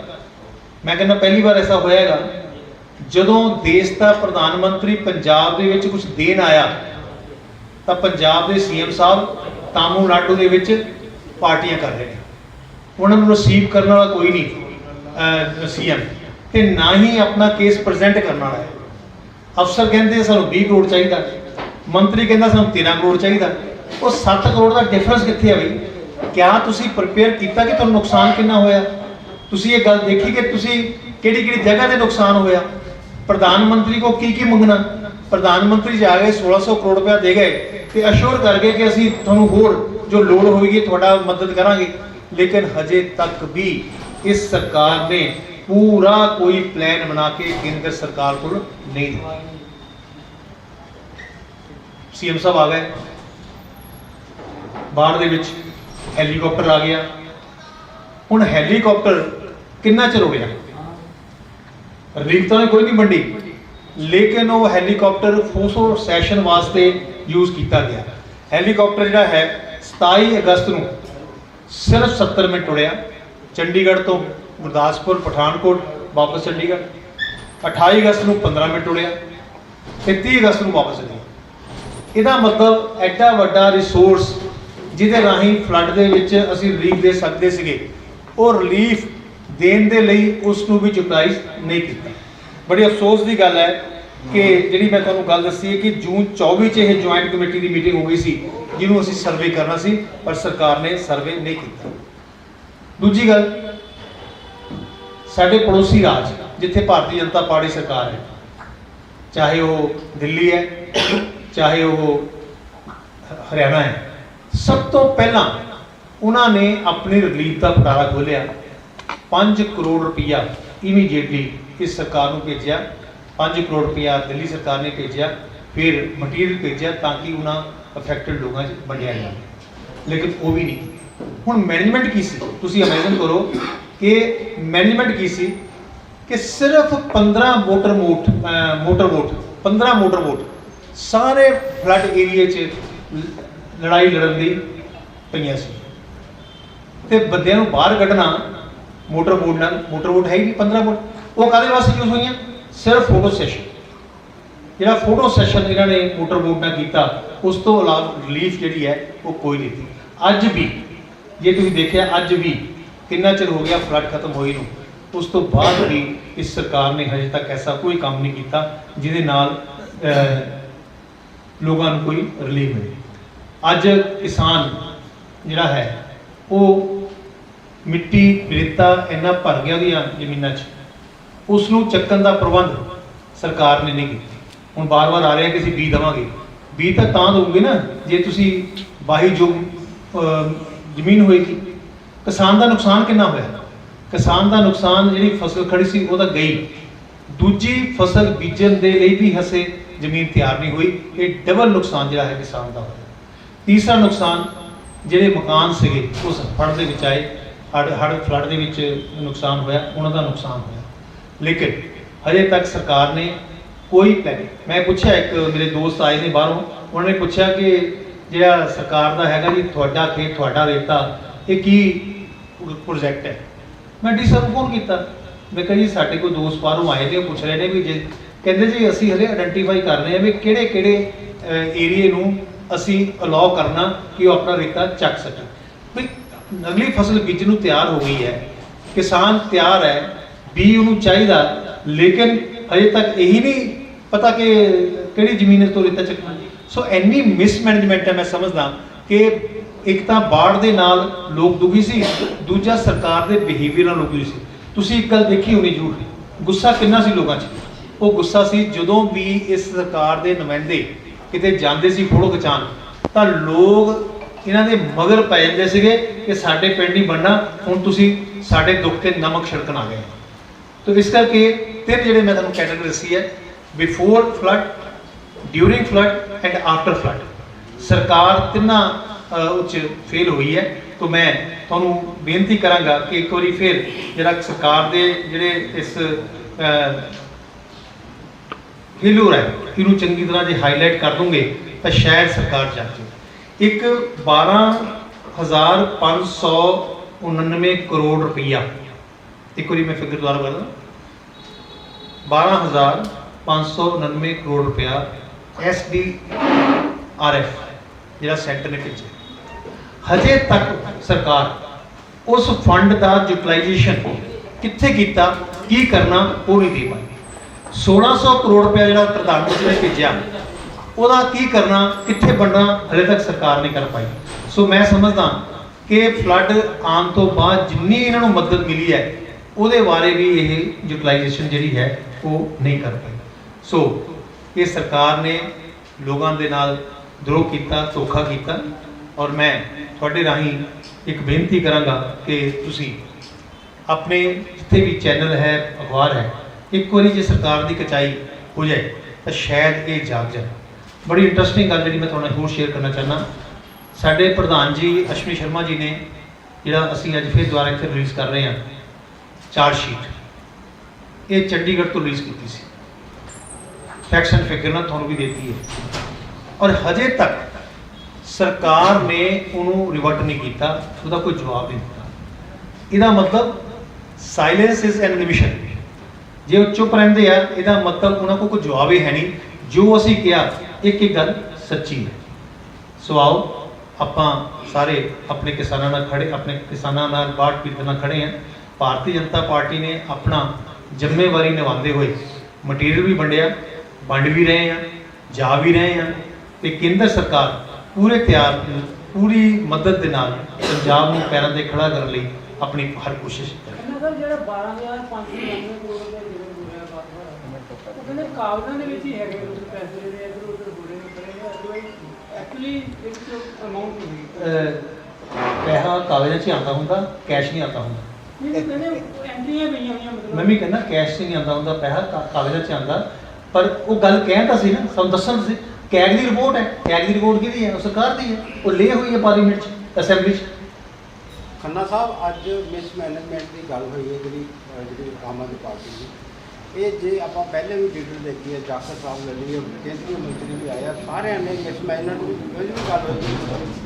B: ਮੈਂ ਕਹਿੰਦਾ ਪਹਿਲੀ ਵਾਰ ਐਸਾ ਹੋਇਆ ਹੈਗਾ। ਜਦੋਂ ਦੇਸ਼ ਦਾ ਪ੍ਰਧਾਨ ਮੰਤਰੀ ਪੰਜਾਬ ਦੇ ਵਿੱਚ ਕੁਝ ਦੇਣ ਆਇਆ, ਤਾਂ ਪੰਜਾਬ ਦੇ ਸੀਐਮ ਸਾਹਿਬ ਤਾਮਿਲਨਾਡੂ ਦੇ ਵਿੱਚ ਪਾਰਟੀਆਂ ਕਰ ਰਹੇ ਨੇ। ਉਹਨਾਂ ਨੂੰ ਰਿਸੀਵ ਕਰਨ ਵਾਲਾ ਕੋਈ ਨਹੀਂ ਸੀਐਮ। ਤੇ ਨਾ ਹੀ ਆਪਣਾ ਕੇਸ ਪ੍ਰੈਜ਼ੈਂਟ ਕਰਨ ਵਾਲਾ ਹੈ। ਅਫਸਰ ਕਹਿੰਦੇ ਸਾਨੂੰ 20 ਕਰੋੜ ਚਾਹੀਦਾ। ਮੰਤਰੀ ਕਹਿੰਦਾ, ਸਾਨੂੰ 13 ਕਰੋੜ ਚਾਹੀਦਾ। ਉਹ 7 ਕਰੋੜ ਦਾ ਡਿਫਰੈਂਸ ਕਿੱਥੇ ਆ ਬਈ? ਕਿਆ ਤੁਸੀਂ ਪ੍ਰਿਪੇਅਰ ਕੀਤਾ ਕਿ ਤੁਹਾਨੂੰ ਨੁਕਸਾਨ ਕਿੰਨਾ ਹੋਇਆ? ਤੁਸੀਂ ਇਹ ਗੱਲ ਦੇਖੀ ਕਿ ਤੁਸੀਂ ਕਿਹੜੀ ਕਿਹੜੀ ਜਗ੍ਹਾ ਤੇ ਨੁਕਸਾਨ ਹੋਇਆ? ਪ੍ਰਧਾਨ ਮੰਤਰੀ ਕੋ ਕੀ ਕੀ ਮੰਗਣਾ? ਪ੍ਰਧਾਨ ਮੰਤਰੀ ਜਾ ਕੇ 1600 ਕਰੋੜ ਰੁਪਇਆ ਦੇ ਗਏ ਤੇ ਅਸ਼ੋਰ ਕਰ ਗਏ ਕਿ ਅਸੀਂ ਤੁਹਾਨੂੰ ਹੋਰ ਜੋ ਲੋੜ ਹੋਏਗੀ ਤੁਹਾਡਾ ਮਦਦ ਕਰਾਂਗੇ। ਲੇਕਿਨ ਹਜੇ ਤੱਕ ਵੀ ਇਸ ਸਰਕਾਰ ਨੇ ਪੂਰਾ ਕੋਈ ਪਲਾਨ ਬਣਾ ਕੇ ਕੇਂਦਰ ਸਰਕਾਰ ਕੋਲ ਨਹੀਂ ਦਿੱਤਾ। ਸੀਐਮ ਸਾਹਿਬ ਆ ਗਏ। ਬਾਹਰ ਦੇ ਵਿੱਚ ਹੈਲੀਕਾਪਟਰ ਆ ਗਿਆ। ਹੁਣ ਹੈਲੀਕਾਪਟਰ ਕਿੰਨਾ ਚਿਰ ਹੋ ਗਿਆ? ਰਿਲੀਫ ਤਾਂ ਕੋਈ ਨਹੀਂ ਵੰਡੀ ਲੇਕਿਨ ਉਹ ਹੈਲੀਕਾਪਟਰ ਫੋਸੋ ਸੈਸ਼ਨ ਵਾਸਤੇ ਯੂਜ਼ ਕੀਤਾ ਗਿਆ। ਹੈਲੀਕਾਪਟਰ ਜਿਹੜਾ ਹੈ 27 ਅਗਸਤ ਨੂੰ ਸਿਰਫ 70 ਮਿੰਟ ਉੜਿਆ ਚੰਡੀਗੜ੍ਹ ਤੋਂ ਗੁਰਦਾਸਪੁਰ, ਪਠਾਨਕੋਟ, ਵਾਪਸ ਚੰਡੀਗੜ੍ਹ। 28 ਅਗਸਤ ਨੂੰ 15 ਮਿੰਟ ਉੜਿਆ ਤੇ 30 ਅਗਸਤ ਨੂੰ ਵਾਪਸ ਚਲੇ ਇਹਦਾ ਮਤਲਬ ਐਡਾ ਵੱਡਾ ਰਿਸੋਰਸ ਜਿਹਦੇ ਰਾਹੀਂ ਫਲੱਡ ਦੇ ਵਿੱਚ ਅਸੀਂ ਰਿਲੀਫ ਦੇ ਸਕਦੇ ਸੀਗੇ। ਉਹ ਰਿਲੀਫ ਦੇਣ ਦੇ ਲਈ ਉਸ ਨੂੰ ਵੀ ਯੂਟਿਲਾਈਜ਼ ਨਹੀਂ ਕੀਤਾ। ਬੜੀ ਅਫਸੋਸ ਦੀ ਗੱਲ ਹੈ ਕਿ ਜਿਹੜੀ ਮੈਂ ਤੁਹਾਨੂੰ ਗੱਲ ਦੱਸੀ ਹੈ ਕਿ ਜੂਨ 24 ਚ ਇਹ ਜੁਆਇੰਟ ਕਮੇਟੀ ਦੀ ਮੀਟਿੰਗ ਹੋ ਗਈ ਸੀ ਜਿਹਨੂੰ ਅਸੀਂ ਸਰਵੇ ਕਰਨਾ ਸੀ ਪਰ ਸਰਕਾਰ ਨੇ ਸਰਵੇ ਨਹੀਂ ਕੀਤਾ। ਦੂਜੀ ਗੱਲ ਸਾਡੇ ਪੜੋਸੀ ਰਾਜ ਜਿੱਥੇ ਭਾਰਤੀ ਜਨਤਾ ਪਾਰਟੀ ਸਰਕਾਰ ਹੈ ਚਾਹੇ ਉਹ ਦਿੱਲੀ ਹੈ ਚਾਹੇ ਉਹ ਹਰਿਆਣਾ ਹੈ ਸਭ ਤੋਂ ਪਹਿਲਾਂ ਉਹਨਾਂ ਨੇ ਆਪਣੀ ਰਿਲੀਫ ਦਾ ਪਟਾਲਾ ਖੋਲਿਆ 5 ਕਰੋੜ ਰੁਪਇਆ ਇਮੀਡੀਏਟਲੀ ਇਸ ਸਰਕਾਰ ਨੂੰ ਭੇਜਿਆ। 5 ਕਰੋੜ ਰੁਪਇਆ ਦਿੱਲੀ ਸਰਕਾਰ ਨੇ ਭੇਜਿਆ, ਫਿਰ ਮਟੀਰੀਅਲ ਭੇਜਿਆ ਤਾਂ ਕਿ ਉਹਨਾਂ ਅਫੈਕਟਡ ਲੋਕਾਂ 'ਚ ਵੰਡਿਆ ਜਾਵੇ। ਲੇਕਿਨ ਉਹ ਵੀ ਨਹੀਂ। ਹੁਣ ਮੈਨੇਜਮੈਂਟ ਕੀ ਸੀ? ਤੁਸੀਂ ਇਮੇਜਿਨ ਕਰੋ ਕਿ ਮੈਨੇਜਮੈਂਟ ਕੀ ਸੀ? ਕਿ ਸਿਰਫ 15 ਮੋਟਰ ਮੋਟ ਮੋਟਰ ਵੋਟ 15 ਮੋਟਰ ਵੋਟ ਸਾਰੇ ਫਲੱਡ ਏਰੀਆ 'ਚ ਲ- ਲੜਾਈ ਲੜਨ ਦੀ ਪਈਆਂ ਸੀ। ਤੇ ਬੰਦਿਆਂ ਨੂੰ ਬਾਹਰ ਕੱਢਣਾ ਮੋਟਰ ਬੋਰਡ ਨਾਲ, ਮੋਟਰ ਬੋਰਡ ਹੈਗੀ ਹੀ ਨਹੀਂ 15 ਵੋਟ ਉਹ ਕਾਦੇ ਵਾਸਤੇ ਯੂਜ਼ ਹੋਈਆਂ? ਸਿਰਫ ਫੋਟੋ ਸੈਸ਼ਨ ਜਿਹੜਾ ਫੋਟੋ ਸੈਸ਼ਨ ਇਹਨਾਂ ਨੇ ਮੋਟਰ ਬੋਰਡ ਨਾਲ ਕੀਤਾ, ਉਸ ਤੋਂ ਇਲਾਵਾ ਰਿਲੀਫ ਜਿਹੜੀ ਹੈ, ਉਹ ਕੋਈ ਨਹੀਂ ਅੱਜ ਵੀ, ਜੇ ਤੁਸੀਂ ਦੇਖਿਆ, ਅੱਜ ਵੀ ਕਿੰਨਾ ਚਿਰ ਹੋ ਗਿਆ ਫਲੱਡ ਖਤਮ ਹੋਈ ਨੂੰ, ਉਸ ਤੋਂ ਬਾਅਦ ਵੀ ਇਸ ਸਰਕਾਰ ਨੇ ਹਜੇ ਤੱਕ ਐਸਾ ਕੋਈ ਕੰਮ ਨਹੀਂ ਕੀਤਾ ਜਿਹਦੇ ਨਾਲ ਲੋਕਾਂ ਨੂੰ ਕੋਈ ਰਿਲੀਫ ਮਿਲੇ। ਅੱਜ ਕਿਸਾਨ ਜਿਹੜਾ ਹੈ, ਉਹ ਮਿੱਟੀ, ਰੇਤਾ ਇੰਨਾ ਭਰ ਗਿਆ ਉਹਦੀਆਂ ਜ਼ਮੀਨਾਂ 'ਚ। ਉਸ ਨੂੰ ਚੱਕਣ ਦਾ ਪ੍ਰਬੰਧ ਸਰਕਾਰ ਨੇ ਨਹੀਂ ਕੀਤਾ। ਹੁਣ ਬਾਰ-ਬਾਰ ਆ ਰਿਹਾ ਕਿ ਅਸੀਂ ਬੀਜ ਦੇਵਾਂਗੇ। ਬੀਜ ਤਾਂ ਤਾਂ ਦੋਗੇ ਨਾ, ਜੇ ਤੁਸੀਂ ਬਾਹੀ ਜੋ ਜ਼ਮੀਨ ਹੋਏਗੀ। ਕਿਸਾਨ ਦਾ ਨੁਕਸਾਨ ਕਿੰਨਾ ਹੋਇਆ? ਕਿਸਾਨ ਦਾ ਨੁਕਸਾਨ ਜਿਹੜੀ ਫਸਲ ਖੜੀ ਸੀ, ਉਹ ਤਾਂ ਗਈ। ਦੂਜੀ ਫਸਲ ਬੀਜਣ ਦੇ ਲਈ ਵੀ ਹਸੇ, ਜ਼ਮੀਨ ਤਿਆਰ ਨਹੀਂ ਹੋਈ। ਇਹ ਡਬਲ ਨੁਕਸਾਨ ਜਿਹੜਾ ਹੈ ਕਿਸਾਨ ਦਾ ਹੋਇਆ। ਤੀਸਰਾ ਨੁਕਸਾਨ, ਜਿਹੜੇ ਮਕਾਨ ਸੀਗੇ, ਉਸ ਫੜ ਦੇ ਵਿੱਚ ਆਏ। ਹੜ ਹੜ ਫਲੱਡ ਦੇ ਵਿੱਚ ਨੁਕਸਾਨ ਹੋਇਆ, ਉਹਨਾਂ ਦਾ ਨੁਕਸਾਨ ਹੋਇਆ। ਲੇਕਿਨ ਹਜੇ ਤੱਕ ਸਰਕਾਰ ਨੇ ਕੋਈ ਪਲਾਨ ਮੈਂ ਪੁੱਛਿਆ ਇੱਕ, ਮੇਰੇ ਦੋਸਤ ਆਏ ਨੇ ਬਾਹਰੋਂ, ਉਹਨਾਂ ਨੇ ਪੁੱਛਿਆ ਕਿ ਜਿਹੜਾ ਸਰਕਾਰ ਦਾ ਹੈਗਾ ਜੀ, ਤੁਹਾਡਾ ਖੇਤ ਤੁਹਾਡਾ ਰੇਤਾ, ਇਹ ਕੀ ਪ੍ਰੋਜੈਕਟ ਹੈ? ਮੈਂ ਡੀ ਸਰ ਫੋਨ ਕੀਤਾ। ਮੈਂ ਕਿਹਾ ਜੀ, ਸਾਡੇ ਕੋਲ ਦੋਸਤ ਬਾਹਰੋਂ ਆਏ ਨੇ, ਉਹ ਪੁੱਛ ਰਹੇ ਨੇ ਵੀ ਜੇ, ਕਹਿੰਦੇ ਜੀ ਅਸੀਂ ਹਲੇ ਆਇਡੈਂਟੀਫਾਈ ਕਰ ਰਹੇ ਹਾਂ ਵੀ ਕਿਹੜੇ ਕਿਹੜੇ ਏਰੀਏ ਨੂੰ ਅਸੀਂ ਅਲਾਉ ਕਰਨਾ ਕਿ ਉਹ ਆਪਣਾ ਰੇਤਾ ਚੱਕ ਸਕਣ। ਵੀ ਅਗਲੀ ਫਸਲ ਬੀਜ ਨੂੰ ਤਿਆਰ ਹੋ ਗਈ ਹੈ। ਕਿਸਾਨ ਤਿਆਰ ਹੈ ਬੀ ਉਹਨੂੰ ਚਾਹੀਦਾ। ਲੇਕਿਨ ਹਜੇ ਤੱਕ ਇਹੀ ਨਹੀਂ ਪਤਾ ਕਿ ਕਿਹੜੀ ਜ਼ਮੀਨ ਤੋਂ ਰੇਤਾ ਚੱਕਣਾ ਸੋ ਇੰਨੀ ਮਿਸਮੈਨੇਜਮੈਂਟ ਹੈ ਮੈਂ ਸਮਝਦਾ ਕਿ ਇੱਕ ਤਾਂ ਬਾੜ ਦੇ ਨਾਲ ਲੋਕ ਦੁਖੀ ਸੀ, ਦੂਜਾ ਸਰਕਾਰ ਦੇ ਬਿਹੇਵੀਅਰ ਨਾਲ ਲੋਕ ਦੁਖੀ ਸੀ। ਤੁਸੀਂ ਇੱਕ ਗੱਲ ਦੇਖੀ ਹੋਣੀ ਜ਼ਰੂਰ। ਗੁੱਸਾ ਕਿੰਨਾ ਸੀ ਲੋਕਾਂ 'ਚ? ਉਹ ਗੁੱਸਾ ਸੀ ਜਦੋਂ ਵੀ ਇਸ ਸਰਕਾਰ ਦੇ ਨੁਮਾਇੰਦੇ ਕਿਤੇ ਜਾਂਦੇ ਸੀ ਫੋਟੋ ਖਿਚਾਣ ਤਾਂ ਲੋਕ ਇਹਨਾਂ ਦੇ ਮਗਰ ਪੈ ਜਾਂਦੇ ਸੀਗੇ ਕਿ ਸਾਡੇ ਪਿੰਡ ਹੀ ਬਣਨਾ, ਹੁਣ ਤੁਸੀਂ ਸਾਡੇ ਦੁੱਖ ਤੇ ਨਮਕ ਛਿੜਕਣ ਆ ਗਏ। ਤੋ ਇਸ ਕਰਕੇ ਤਿੰਨ ਜਿਹੜੇ ਮੈਂ ਤੁਹਾਨੂੰ ਕੈਟਾਗਰੀ ਦੱਸੀ ਹੈ before flood during flood and after flood ਸਰਕਾਰ ਤਿੰਨਾਂ ਉੱਚ ਫੇਲ ਹੋਈ ਹੈ। ਤੋ ਮੈਂ ਤੁਹਾਨੂੰ ਬੇਨਤੀ ਕਰਾਂਗਾ ਕਿ ਇੱਕ ਵਾਰੀ ਫਿਰ ਜਿਹੜਾ ਸਰਕਾਰ ਦੇ ਜਿਹੜੇ ਇਸ ਫੇਲੂਰ ਹੈ, ਇਹਨੂੰ ਚੰਗੀ ਤਰ੍ਹਾਂ ਜੇ ਹਾਈਲਾਈਟ ਕਰ ਦੋਗੇ, ਤਾਂ ਸ਼ਾਇਦ ਸਰਕਾਰ ਜਾਗ ਜਾਵੇ। ਇੱਕ 12599 ਕਰੋੜ ਰੁਪਈਆ। ਇੱਕ ਵਾਰੀ ਮੈਂ ਫਿਗਰ ਦੁਆਰਾ ਕਰਦਾ 12599 ਕਰੋੜ ਰੁਪਇਆ ਐਸਡੀਆਰਐਫ ਜਿਹੜਾ ਸੈਂਟਰ ਨੇ ਭੇਜਿਆ। ਹਜੇ ਤੱਕ ਸਰਕਾਰ ਉਸ ਫੰਡ ਦਾ ਯੂਟਿਲਾਈਜੇਸ਼ਨ ਕਿੱਥੇ ਕੀਤਾ, ਕੀ ਕਰਨਾ, ਉਹ ਨਹੀਂ ਦੇ ਪਾਈ। 1600 ਕਰੋੜ ਰੁਪਇਆ ਜਿਹੜਾ ਪ੍ਰਧਾਨ ਮੰਤਰੀ ਨੇ ਭੇਜਿਆ ਉਹਦਾ ਕੀ ਕਰਨਾ, ਕਿੱਥੇ ਵੰਡਣਾ ਹਲੇ ਤੱਕ ਸਰਕਾਰ ਨਹੀਂ ਕਰ ਪਾਈ। ਸੋ ਮੈਂ ਸਮਝਦਾ ਕਿ ਫਲੱਡ ਆਉਣ ਤੋਂ ਬਾਅਦ ਜਿੰਨੀ ਇਹਨਾਂ ਨੂੰ ਮਦਦ ਮਿਲੀ ਹੈ, ਉਹਦੇ ਬਾਰੇ ਵੀ ਇਹ ਯੂਟਿਲਾਈਜੇਸ਼ਨ ਜਿਹੜੀ ਹੈ, ਉਹ ਨਹੀਂ ਕਰ ਪਾਈ। ਸੋ ਇਹ ਸਰਕਾਰ ਨੇ ਲੋਕਾਂ ਦੇ ਨਾਲ ਦਰੋਹ ਕੀਤਾ, ਧੋਖਾ ਕੀਤਾ ਔਰ ਮੈਂ ਤੁਹਾਡੇ ਰਾਹੀਂ ਇੱਕ ਬੇਨਤੀ ਕਰਾਂਗਾ ਕਿ ਤੁਸੀਂ ਆਪਣੇ ਜਿੱਥੇ ਵੀ ਚੈਨਲ ਹੈ, ਅਖਬਾਰ ਹੈ, ਇੱਕ ਵਾਰੀ ਜੇ ਸਰਕਾਰ ਦੀ ਕਚਾਈ ਹੋ ਜਾਏ, ਤਾਂ ਸ਼ਾਇਦ ਇਹ ਜਾਗ ਜਾਏ ਬੜੀ ਇੰਟਰਸਟਿੰਗ ਗੱਲ ਜਿਹੜੀ ਮੈਂ ਤੁਹਾਨੂੰ ਹੋਰ ਸ਼ੇਅਰ ਕਰਨਾ ਚਾਹੁੰਦਾ। ਸਾਡੇ ਪ੍ਰਧਾਨ ਜੀ ਅਸ਼ਵਨੀ ਸ਼ਰਮਾ ਜੀ ਨੇ ਜਿਹੜਾ ਅਸੀਂ ਅੱਜ ਫਿਰ ਦੁਬਾਰਾ ਇੱਥੇ ਰਿਲੀਜ਼ ਕਰ ਰਹੇ ਹਾਂ ਚਾਰਟ ਸ਼ੀਟ ਇਹ ਚੰਡੀਗੜ੍ਹ ਤੋਂ ਰਿਲੀਜ਼ ਕੀਤੀ ਸੀ। ਫੈਕਟਸ ਐਂਡ ਫਿਗਰ ਨਾਲ ਤੁਹਾਨੂੰ ਵੀ ਦਿੱਤੀ ਹੈ। ਔਰ ਹਜੇ ਤੱਕ ਸਰਕਾਰ ਨੇ ਉਹਨੂੰ ਰਿਵਰਟ ਨਹੀਂ ਕੀਤਾ, ਉਹਦਾ ਕੋਈ ਜਵਾਬ ਨਹੀਂ ਦਿੱਤਾ। ਇਹਦਾ ਮਤਲਬ ਸਾਇਲੈਂਸ ਇਜ਼ ਐਨ ਐਡਮਿਸ਼ਨ ਜੇ ਉਹ ਚੁੱਪ ਰਹਿੰਦੇ ਆ, ਇਹਦਾ ਮਤਲਬ ਉਹਨਾਂ ਕੋਲ ਕੋਈ ਜਵਾਬ ਹੀ ਹੈ ਨਹੀਂ। ਜੋ ਅਸੀਂ ਕਿਹਾ ਇੱਕ ਇੱਕ ਗੱਲ ਸੱਚੀ ਹੈ। ਸੋ ਆਓ, ਆਪਾਂ ਸਾਰੇ ਆਪਣੇ ਕਿਸਾਨਾਂ ਨਾਲ ਖੜੇ, ਆਪਣੇ ਕਿਸਾਨਾਂ ਨਾਲ ਬਾੜ ਪੀੜਤ ਨਾਲ ਖੜੇ ਆ ਭਾਰਤੀ ਜਨਤਾ ਪਾਰਟੀ ਨੇ ਆਪਣਾ ਜ਼ਿੰਮੇਵਾਰੀ ਨਿਭਾਉਂਦੇ ਹੋਏ ਮਟੀਰੀਅਲ ਵੀ ਵੰਡਿਆ, ਵੰਡ ਵੀ ਰਹੇ ਆ ਜਾ ਵੀ ਰਹੇ ਆ ਤੇ ਕੇਂਦਰ ਸਰਕਾਰ ਪੂਰੇ ਤਿਆਰ, ਪੂਰੀ ਮਦਦ ਦੇ ਨਾਲ ਪੰਜਾਬ ਨੂੰ ਪੈਰਾਂ ਤੇ ਖੜਾ ਕਰਨ ਲਈ ਆਪਣੀ ਹਰ ਕੋਸ਼ਿਸ਼ ਕਰ
C: ਇਹਨਾਂ ਦਾ ਜਿਹੜਾ 12599 ਕਰੋੜ ਰੁਪਏ ਜਿਹੜਾ ਬੋਲਿਆ ਬਾਤ ਉਹ ਕਹਿੰਦੇ ਕਾਗਜ਼ਾਂ ਦੇ ਵਿੱਚ ਹੀ ਹੈਗੇ ਪੈਸੇ ਜਿਹੜੇ ਇਧਰ ਉਧਰ
B: ਪੈਸਾ ਕਾਗਜ਼ਾਂ 'ਚ ਆਉਂਦਾ ਹੁੰਦਾ ਕੈਸ਼ ਨਹੀਂ ਆਉਂਦਾ ਹੁੰਦਾ। ਮੈਂ ਵੀ ਕਹਿੰਦਾ ਕੈਸ਼ ਨਹੀਂ ਆਉਂਦਾ ਹੁੰਦਾ ਪੈਸਾ ਕਾ- ਕਾਗਜ਼ਾਂ 'ਚ ਆਉਂਦਾ। ਪਰ ਉਹ ਗੱਲ ਕਹਿਣ ਤਾਂ ਸੀ ਨਾ ਸਾਨੂੰ ਦੱਸਣ ਸੀ ਕੈਗ ਦੀ ਰਿਪੋਰਟ ਹੈ ਕੈਗ ਦੀ ਰਿਪੋਰਟ ਕਿਹਦੀ ਹੈ? ਉਹ ਸਰਕਾਰ ਦੀ ਹੈ। ਉਹ ਲੇ ਹੋਈ ਹੈ ਪਾਰਲੀਮੈਂਟ 'ਚ ਅਸੈਂਬਲੀ 'ਚ।
D: ਖੰਨਾ ਸਾਹਿਬ ਅੱਜ ਮਿਸਮੈਨੇਜਮੈਂਟ ਦੀ ਗੱਲ ਹੋਈ ਹੈ ਜਿਹੜੀ ਅਹ ਜਿਹੜੀ ਆਮ ਆਦਮੀ ਪਾਰਟੀ ਦੀ। ਇਹ ਜੇ ਆਪਾਂ ਪਹਿਲੇ ਵੀ ਡਿਟੇਲ ਦੇਖੀ ਹੈ ਜਾਖੜ ਸਾਹਿਬ ਲੈ ਲਈਏ ਕੇਂਦਰੀ ਮੰਤਰੀ ਵੀ ਆਇਆ ਸਾਰਿਆਂ ਨੇ ਇਸ ਮਿਸਮੈਨੇਜਮੈਂਟ ਨੂੰ ਕੋਈ ਵੀ ਗੱਲ ਹੋਈ,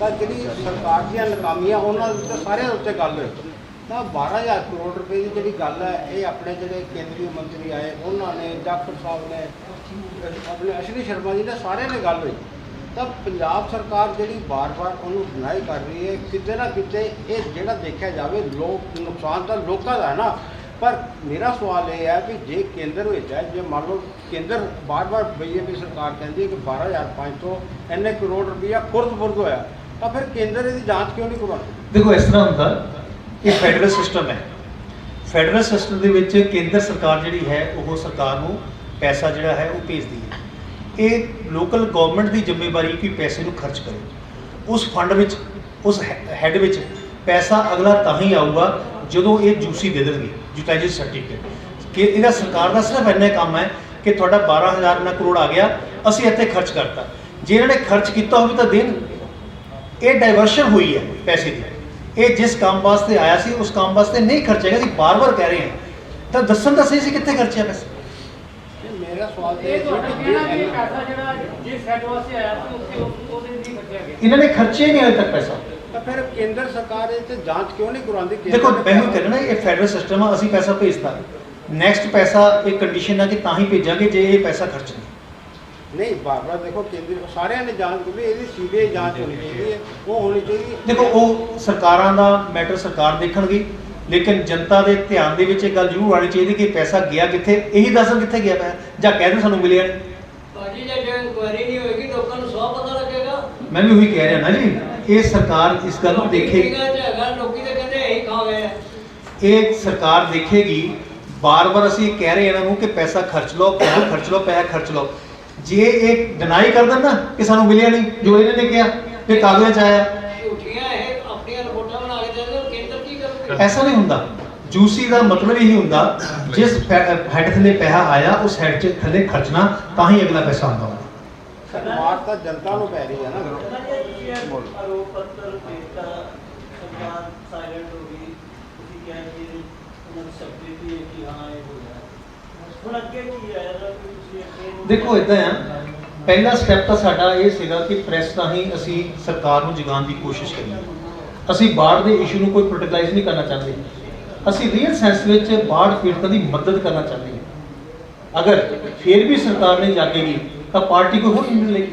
D: ਤਾਂ ਜਿਹੜੀ ਸਰਕਾਰ ਦੀਆਂ ਨਕਾਮੀਆਂ, ਉਹਨਾਂ ਦੇ ਉੱਤੇ ਸਾਰਿਆਂ ਦੇ ਉੱਤੇ ਗੱਲ ਹੋਈ। ਤਾਂ 12000 ਕਰੋੜ ਰੁਪਏ ਦੀ ਜਿਹੜੀ ਗੱਲ ਹੈ, ਇਹ ਆਪਣੇ ਜਿਹੜੇ ਕੇਂਦਰੀ ਮੰਤਰੀ ਆਏ, ਉਹਨਾਂ ਨੇ ਜਾਖੜ ਸਾਹਿਬ ਨੇ, ਆਪਣੇ ਅਸ਼ਵਨੀ ਸ਼ਰਮਾ ਜੀ ਨੇ ਸਾਰਿਆਂ ਨੇ ਗੱਲ ਹੋਈ। ਤਾਂ ਪੰਜਾਬ ਸਰਕਾਰ ਜਿਹੜੀ ਬਾਰ-ਬਾਰ ਉਹਨੂੰ ਡਿਨਾਈ ਕਰ ਰਹੀ ਹੈ, ਕਿਤੇ ਨਾ ਕਿਤੇ ਇਹ ਜਿਹੜਾ ਦੇਖਿਆ ਜਾਵੇ, ਲੋਕ ਨੁਕਸਾਨ ਤਾਂ ਲੋਕਾਂ ਦਾ ਹੈ ਨਾ। ਪਰ ਮੇਰਾ ਸਵਾਲ ਇਹ ਹੈ ਕਿ ਜੇ ਕੇਂਦਰ ਵਿੱਚ ਹੈ, ਜੇ ਮੰਨ ਲਓ ਕੇਂਦਰ ਬਾਰ-ਬਾਰ ਬੀਜੇਪੀ ਸਰਕਾਰ ਕਹਿੰਦੀ ਹੈ ਕਿ 12500 ਇੰਨੇ ਕਰੋੜ ਰੁਪਇਆ ਖੁਰਦ-ਬੁਰਦ ਹੋਇਆ, ਤਾਂ ਫਿਰ ਕੇਂਦਰ ਇਹਦੀ ਜਾਂਚ ਕਿਉਂ ਨਹੀਂ ਕਰਵਾਉਂਦਾ?
B: ਦੇਖੋ, ਇਸ ਤਰ੍ਹਾਂ ਹੁੰਦਾ ਇਹ ਫੈਡਰਲ ਸਿਸਟਮ ਹੈ। ਫੈਡਰਲ ਸਿਸਟਮ ਦੇ ਵਿੱਚ ਕੇਂਦਰ ਸਰਕਾਰ ਜਿਹੜੀ ਹੈ, ਉਹ ਸਰਕਾਰ ਨੂੰ ਪੈਸਾ ਜਿਹੜਾ ਹੈ, ਉਹ ਭੇਜਦੀ ਹੈ। ਇਹ ਲੋਕਲ ਗਵਰਨਮੈਂਟ ਦੀ ਜ਼ਿੰਮੇਵਾਰੀ ਕਿ ਪੈਸੇ ਨੂੰ ਖਰਚ ਕਰੇ। ਉਸ ਫੰਡ ਵਿੱਚ, ਉਸ ਹੈੱਡ ਵਿੱਚ ਪੈਸਾ ਅਗਲਾ ਤਾਂ ਹੀ ਆਊਗਾ ਜਦੋਂ ਇਹ ਜੂਸੀ ਦੇ ਦੇਣਗੇ ਯੂਟਿਲਾਈਜ਼ੇਸ਼ਨ ਸਰਟੀਫਿਕੇਟ ਕਿ ਇਹਦਾ ਸਰਕਾਰ ਦਾ ਸਿਰਫ ਇੰਨਾ ਕੰਮ ਹੈ ਕਿ ਤੁਹਾਡਾ 12000 ਇੰਨਾ ਕਰੋੜ ਆ ਗਿਆ ਅਸੀਂ ਇੱਥੇ ਖਰਚ ਕਰਤਾ। ਜੇ ਇਹਨਾਂ ਨੇ ਖਰਚ ਕੀਤਾ ਹੋਵੇ ਤਾਂ ਦੇਣ। ਇਹ ਡਾਈਵਰਸ਼ਨ ਹੋਈ ਹੈ ਪੈਸੇ ਦੀ। ਇਹ ਜਿਸ ਕੰਮ ਵਾਸਤੇ ਆਇਆ ਸੀ ਉਸ ਕੰਮ ਵਾਸਤੇ ਨਹੀਂ ਖਰਚੇਗਾ ਅਸੀਂ ਬਾਰ-ਬਾਰ ਕਹਿ ਰਹੇ ਹਾਂ। ਤਾਂ ਦੱਸਣ ਤਾਂ ਸਹੀ ਸੀ ਕਿੱਥੇ ਖਰਚਿਆ ਪੈਸਾ?
D: ਮੇਰਾ ਸਵਾਲ
C: ਇਹ ਜਿਹੜਾ ਜਿਸ ਸੈਟ ਵਾਸਤੇ ਆਇਆ ਸੀ ਉੱਥੇ ਉਹ- ਉਹਦੇ ਨਹੀਂ ਖਰਚਿਆ ਗਿਆ।
B: ਇਹਨਾਂ ਨੇ ਖਰਚੇ ਹੀ ਨਹੀਂ ਅਜੇ ਤੱਕ ਪੈਸਾ।
D: ਤਾਂ ਫਿਰ ਕੇਂਦਰ ਸਰਕਾਰ ਇਹ ਤੇ ਜਾਂਚ ਕਿਉਂ ਨਹੀਂ ਕਰਵਾਉਂਦੀ ਕੇਂਦਰ
B: ਦੇਖੋ
D: ਨੇ
B: ਮੈਨੂੰ ਕਹਿਣਾ ਇਹ ਫੈਡਰਲ ਸਿਸਟਮ ਆ ਅਸੀਂ ਪੈਸਾ ਭੇਜਤਾ। ਨੈਕਸਟ ਪੈਸਾ ਇਹ ਕੰਡੀਸ਼ਨ ਹੈ ਕਿ ਤਾਂ ਹੀ ਭੇਜਾਂਗੇ ਜੇ ਇਹ ਪੈਸਾ ਖਰਚਣਾ
D: ਨਹੀਂ। ਬਾਰ-ਬਾਰ ਦੇਖੋ ਕੇਂਦਰ ਸਾਰਿਆਂ ਨੇ ਜਾਂਚ ਕੀਤੀ ਇਹਦੀ ਸੀਬੀਆਈ ਜਾਂਚ ਹੋਣੀ ਚਾਹੀਦੀ ਹੈ ਉਹ ਹੋਣੀ ਚਾਹੀਦੀ ਹੈ।
B: ਦੇਖੋ ਉਹ ਸਰਕਾਰਾਂ ਦਾ ਮੈਟਰ ਸਰਕਾਰ ਦੇਖਣਗੀ ਲੇਕਿਨ ਜਨਤਾ ਦੇ ਧਿਆਨ ਦੇ ਵਿੱਚ ਇਹ ਗੱਲ ਜ਼ਰੂਰ ਆਣੀ ਚਾਹੀਦੀ ਕਿ ਪੈਸਾ ਗਿਆ ਕਿੱਥੇ ਇਹੀ ਦੱਸਣ ਕਿੱਥੇ ਗਿਆ ਪਿਆ ਜਾਂ ਕਹਿ ਦੇਣ ਸਾਨੂੰ ਮਿਲਿਆ ਨਹੀਂ।
E: ਭਾਜੀ ਜੇ ਜੇ ਇਨਕੁਆਇਰੀ ਨਹੀਂ ਹੋਏਗੀ ਲੋਕਾਂ ਨੂੰ ਸਵਾ ਪਤਾ ਲੱਗੇਗਾ।
B: ਮੈਂ ਵੀ ਉਹੀ ਕਹਿ ਰਿਹਾ ਨਾ ਜੀ। ਇਹ ਸਰਕਾਰ ਇਸ ਗੱਲ ਨੂੰ ਦੇਖੇਗੀ
E: ਲੋਕੀ ਤਾਂ ਕਹਿੰਦੇ ਇਹੀ ਖਾ ਗਏ।
B: ਇਹ ਸਰਕਾਰ ਦੇਖੇਗੀ ਬਾਰ-ਬਾਰ ਅਸੀਂ ਕਹਿ ਰਹੇ ਇਹਨਾਂ ਨੂੰ ਕਿ ਪੈਸਾ ਖਰਚ ਲਓ ਪੈਸਾ ਖਰਚ ਲਓ ਪੈਸਾ ਖਰਚ ਲਓ। ਜੇ ਇਹ ਡਿਨਾਈ ਕਰ ਦੇਣ ਨਾ ਕਿ ਸਾਨੂੰ ਮਿਲਿਆ ਨਹੀਂ ਜੋ ਇਹਨਾਂ ਨੇ ਕਿਹਾ ਕਿ ਕਾਗਜ਼ਾਂ 'ਚ ਆਇਆ।
E: ਝੂਠੀਆਂ ਇਹ ਆਪਣੀਆਂ ਰਿਪੋਰਟਾਂ ਬਣਾ ਕੇ ਦੇ ਦਿੰਦੇ ਕੇਂਦਰ ਕੀ ਕਰੂਗਾ?
B: ਐਸਾ ਨਹੀਂ ਹੁੰਦਾ। ਜੂਸੀ ਦਾ ਮਤਲਬ ਇਹੀ ਹੁੰਦਾ ਜਿਸ ਹੈਡ ਥੱਲੇ ਪੈਸਾ ਆਇਆ ਉਸ ਹੈਡ 'ਚ ਥੱਲੇ ਖਰਚਣਾ ਤਾਂ ਹੀ ਅਗਲਾ ਪੈਸਾ ਆਉਂਦਾ
D: ਮਾਰ ਤਾਂ ਜਨਤਾ ਨੂੰ ਪੈ ਰਹੀ ਹੈ ਨਾ
F: ਆਰੋਪ ਪੱਤਰ ਦਿੱਤਾ ਸਰਕਾਰ ਸਾਇਲੈਂਟ ਹੋ ਗਈ। ਤੁਸੀਂ ਕਹਿੰਦੇ ਉਹਨਾਂ ਨੂੰ ਸਬਸਿਡੀ ਹੈ ਕਿ ਹਾਂ ਇਹ ਹੋਇਆ ਹੁਣ ਅੱਗੇ ਕੀ ਹੈ? ਤੁਸੀਂ ਅੱਗੇ
B: ਦੇਖੋ ਇਦਾਂ ਆ। ਪਹਿਲਾ ਸਟੈਪ ਤਾਂ ਸਾਡਾ ਇਹ ਸੀਗਾ ਕਿ ਪ੍ਰੈਸ ਰਾਹੀਂ ਅਸੀਂ ਸਰਕਾਰ ਨੂੰ ਜਗਾਉਣ ਦੀ ਕੋਸ਼ਿਸ਼ ਕਰੀ ਅਸੀਂ ਬਾੜ ਦੇ ਇਸ਼ੂ ਨੂੰ ਕੋਈ ਪ੍ਰੋਟੋਕਲਾਈਜ਼ ਨਹੀਂ ਕਰਨਾ ਚਾਹੁੰਦੇ। ਅਸੀਂ ਰੀਅਲ ਸੈਂਸ ਵਿੱਚ ਬਾੜ ਪੀੜਤਾਂ ਦੀ ਮਦਦ ਕਰਨਾ ਚਾਹੁੰਦੇ ਹਾਂ। ਅਗਰ ਫਿਰ ਵੀ ਸਰਕਾਰ ਨਹੀਂ ਜਾਗੇਗੀ ਤਾਂ ਪਾਰਟੀ ਕੋਈ ਹੋਰ ਨਹੀਂ ਮਿਲੇਗੀ।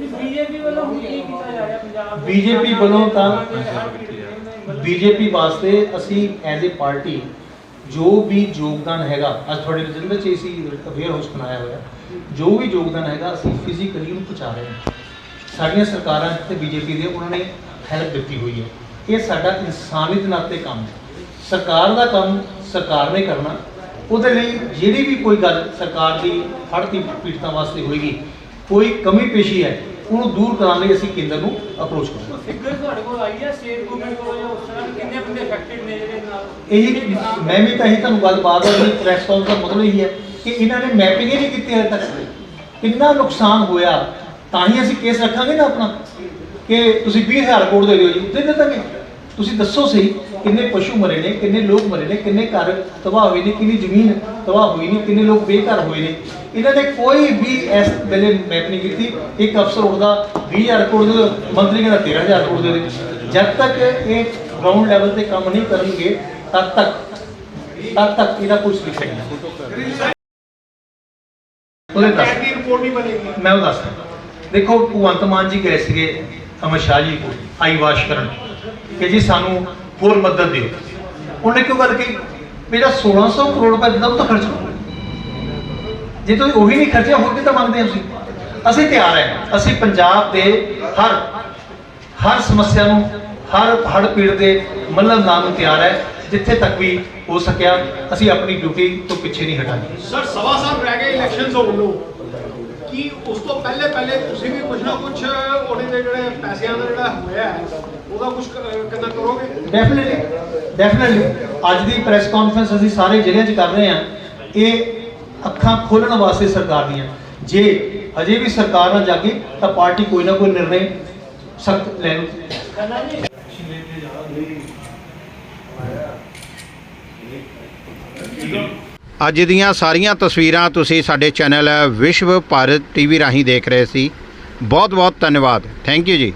C: ਬੀਜੇਪੀ ਵੱਲੋਂ ਹੁਣ ਕੀ ਕੀਤਾ ਜਾ ਰਿਹਾ ਪੰਜਾਬ ਦੇ
B: BJP ਵੱਲੋਂ ਤਾਂ- ਬੀਜੇਪੀ ਵਾਸਤੇ ਅਸੀਂ ਐਜ਼ ਅ ਪਾਰਟੀ ਜੋ ਵੀ ਯੋਗਦਾਨ ਹੈਗਾ ਅੱਜ ਤੁਹਾਡੇ ਰਜਿੰਦਰ ਚ ਅਸੀਂ ਅਵੇਅਰ ਹਾਊਸ ਬਣਾਇਆ ਹੋਇਆ ਜੋ ਵੀ ਯੋਗਦਾਨ ਹੈਗਾ ਅਸੀਂ ਫਿਜ਼ੀਕਲੀ ਉਹਨੂੰ ਪਹੁੰਚਾ ਰਹੇ ਹਾਂ। ਸਾਡੀਆਂ ਸਰਕਾਰਾਂ ਤੇ ਬੀਜੇਪੀ ਦੇ ਉਹਨਾਂ ਨੇ ਹੈਲਪ ਦਿੱਤੀ ਹੋਈ ਹੈ। ਇਹ ਸਾਡਾ ਇਨਸਾਨੀਅਤ ਨਾਤੇ ਕੰਮ ਹੈ। ਸਰਕਾਰ ਦਾ ਕੰਮ ਸਰਕਾਰ ਨੇ ਕਰਨਾ ਉਹਦੇ ਲਈ ਜਿਹੜੀ ਵੀ ਕੋਈ ਗੱਲ ਸਰਕਾਰ ਦੀ ਹੜ੍ਹ ਦੀ ਪੀੜਤਾਂ ਵਾਸਤੇ ਹੋਏਗੀ ਕੋਈ ਕਮੀ ਪੇਸ਼ੀ ਹੈ ਉਹਨੂੰ ਦੂਰ ਕਰਾਉਣ ਲਈ ਅਸੀਂ ਕੇਂਦਰ ਨੂੰ ਅਪਰੋਚ ਕਰਾਂਗੇ।
C: ਫਿਗਰ ਤੁਹਾਡੇ ਕੋਲ ਆਈ ਹੈ ਸਟੇਟ ਗਵਰਨਮੈਂਟ ਕੋਲ ਜਾਂ ਉਸ ਤਰ੍ਹਾਂ ਕਿੰਨੇ ਬੰਦੇ ਅਫੈਕਟਡ ਨੇ ਜਿਹੜੇ ਨਾਲ?
B: ਇਹੀ ਮੈਂ ਵੀ ਤਾਂ ਇਹੀ ਤੁਹਾਨੂੰ ਗੱਲ ਬਾਤ ਹੈ ਕਿ ਪ੍ਰੈਸ ਕਾਲ ਦਾ ਮਤਲਬ ਇਹੀ ਹੈ ਕਿ ਇਹਨਾਂ ਨੇ ਮੈਪਿੰਗ ਹੀ ਨਹੀਂ ਕੀਤੀ ਹਜੇ ਤੱਕ। ਕਿੰਨਾ ਨੁਕਸਾਨ ਹੋਇਆ ਤਾਂ ਹੀ ਅਸੀਂ ਕੇਸ ਰੱਖਾਂਗੇ ਨਾ ਆਪਣਾ ਕਿ ਤੁਸੀਂ 20000 ਕਰੋੜ ਦੇ ਦਿਓ ਜੀ ਦੇ ਦੇ ਦਾਂਗੇ ਤੁਸੀਂ ਦੱਸੋ ਸਹੀ ਕਿੰਨੇ ਪਸ਼ੂ ਮਰੇ ਨੇ ਕਿੰਨੇ ਲੋਕ ਮਰੇ ਨੇ ਕਿੰਨੇ ਘਰ ਤਬਾਹ ਹੋਏ ਨੇ ਕਿੰਨੀ ਜ਼ਮੀਨ ਤਬਾਹ ਹੋਈ ਨੇ ਕਿੰਨੇ ਲੋਕ ਬੇਘਰ ਹੋਏ ਨੇ। ਇਹਨਾਂ ਨੇ ਕੋਈ ਵੀ ਇਸ ਵੇਲੇ ਮੈਪ ਨਹੀਂ ਕੀਤੀ। ਇੱਕ ਅਫਸਰ ਉੱਠਦਾ 20000 ਕਰੋੜ ਦੇ ਮੰਤਰੀ ਕਹਿੰਦਾ 13000 ਕਰੋੜ ਦੇ ਜਦ ਤੱਕ ਇਹ ਗਰਾਊਂਡ ਲੈਵਲ ਤੇ ਕੰਮ ਨਹੀਂ ਕਰਨਗੇ ਤਦ ਤੱਕ ਤਦ ਤੱਕ ਇਹਦਾ ਕੁਝ ਨਹੀਂ ਸਕਦਾ ਉਹਦੇ ਦੱਸ
A: ਰਿਪੋਰਟ ਨਹੀਂ ਬਣੇਗੀ।
B: ਮੈਂ ਉਹ ਦੱਸਦਾ ਦੇਖੋ ਭਗਵੰਤ ਮਾਨ ਜੀ ਗਏ ਸੀਗੇ ਅਮਿਤ ਸ਼ਾਹ ਜੀ ਕੋਲ ਆਈ ਵਾਸ਼ ਕਰਨ। ਕਿ ਜੀ ਸਾਨੂੰ ਹੋਰ ਮਦਦ ਦਿਓ। ਉਹਨੇ ਕਿਉਂ ਗੱਲ ਕਹੀ? ਵੀ 1600 ਕਰੋੜ ਰੁਪਏ ਦਿੱਤਾ ਤਾਂ ਖਰਚ ਕਰੋ। ਜੇ ਤੁਸੀਂ ਉਹੀ ਨਹੀਂ ਖਰਚਿਆ, ਹੋਰ ਕਿੱਦਾਂ ਮੰਗਦੇ ਹੋ ਅਸੀਂ ਤਿਆਰ ਹਾਂ। ਅਸੀਂ ਪੰਜਾਬ ਦੇ ਹਰ ਹਰ ਸਮੱਸਿਆ ਨੂੰ, ਹਰ ਹੜ ਪੀੜ ਦੇ ਮੱਲਮ ਨਾਮ ਨੂੰ ਤਿਆਰ ਹੈ। ਜਿੱਥੇ ਤੱਕ ਵੀ ਹੋ ਸਕਿਆ, ਅਸੀਂ ਆਪਣੀ ਡਿਊਟੀ ਤੋਂ ਪਿੱਛੇ ਨਹੀਂ ਹਟਾਂਗੇ।
G: ਸਰ ਸਵਾ ਸਾਲ ਰਹਿ ਗਏ ਇਲੈਕਸ਼ਨਸ ਹੋਣ ਨੂੰ ਕੀ ਉਸ ਤੋਂ ਪਹਿਲੇ ਪਹਿਲੇ ਤੁਸੀਂ ਵੀ ਕੁਝ ਨਾ ਕੁਝ ਉਹਦੇ ਦੇ ਜਿਹੜੇ ਪੈਸਿਆਂ ਦਾ ਜਿਹੜਾ ਹੋਇਆ ਹੈ, ਉਹਦਾ ਕੁਝ ਕਿੰਨਾ ਕਰੋਗੇ?
B: ਡੈਫੀਨਿਟਲੀ ਡੈਫੀਨਿਟਲੀ ਅੱਜ ਦੀ ਪ੍ਰੈਸ ਕਾਨਫਰੰਸ ਅਸੀਂ ਸਾਰੇ ਜ਼ਿਲ੍ਹਿਆਂ 'ਚ ਕਰ ਰਹੇ ਹਾਂ। ਇਹ ਅੱਖਾਂ ਖੋਲਣ ਵਾਸਤੇ ਸਰਕਾਰ ਦੀਆਂ। ਜੇ ਅਜੇ ਵੀ ਸਰਕਾਰ ਨਾ ਜਾਗੀ ਤਾਂ ਪਾਰਟੀ ਕੋਈ ਨਾ ਕੋਈ ਨਿਰਣੇ ਸਖਤ ਲੈ ਲੂ
H: ਅੱਜ ਦੀਆਂ ਸਾਰੀਆਂ ਤਸਵੀਰਾਂ ਤੁਸੀਂ ਸਾਡੇ ਚੈਨਲ ਵਿਸ਼ਵ ਭਾਰਤ ਟੀਵੀ ਰਾਹੀਂ ਦੇਖ ਰਹੇ ਸੀ। ਬਹੁਤ ਬਹੁਤ ਧੰਨਵਾਦ। ਥੈਂਕ ਯੂ ਜੀ।